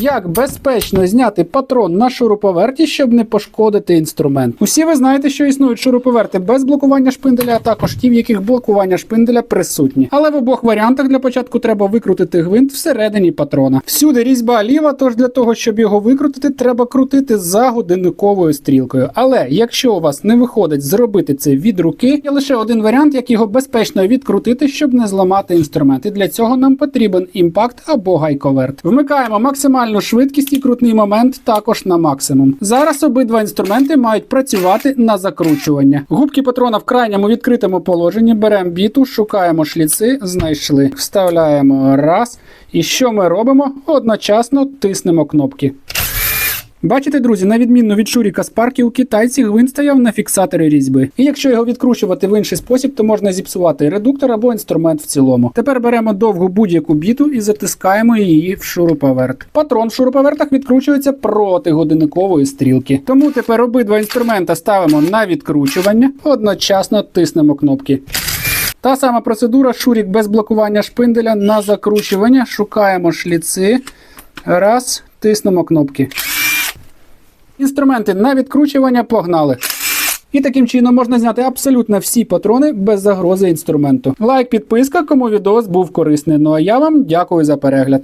Як безпечно зняти патрон на шуруповерті, щоб не пошкодити інструмент. Усі ви знаєте, що існують шуруповерти без блокування шпинделя, а також ті, в яких блокування шпинделя присутні. Але в обох варіантах для початку треба викрутити гвинт всередині патрона. Всюди різьба ліва, тож для того, щоб його викрутити, треба крутити за годинниковою стрілкою. Але якщо у вас не виходить зробити це від руки, є лише один варіант, як його безпечно відкрутити, щоб не зламати інструмент. І для цього нам потрібен імпакт або гайковерт. Вмикаємо максимальну швидкість і крутний момент також на максимум. Зараз обидва інструменти мають працювати на закручування. Губки патрона в крайньому відкритому положенні. Беремо біту, шукаємо шліци, знайшли. Вставляємо раз. І що ми робимо? Одночасно тиснемо кнопки. Бачите, друзі, на відміну від Шуріка Спаркі, у китайці гвинт стояв на фіксаторі різьби. І якщо його відкручувати в інший спосіб, то можна зіпсувати редуктор або інструмент в цілому. Тепер беремо довгу будь-яку біту і затискаємо її в шуруповерт. Патрон в шуруповертах відкручується проти годинникової стрілки. Тому тепер обидва інструмента ставимо на відкручування, одночасно тиснемо кнопки. Та сама процедура шурік без блокування шпинделя на закручування. Шукаємо шліци. Раз, тиснемо кнопки. Інструменти на відкручування погнали. І таким чином можна зняти абсолютно всі патрони без загрози інструменту. Лайк, підписка, кому відео був корисний. Ну а я вам дякую за перегляд.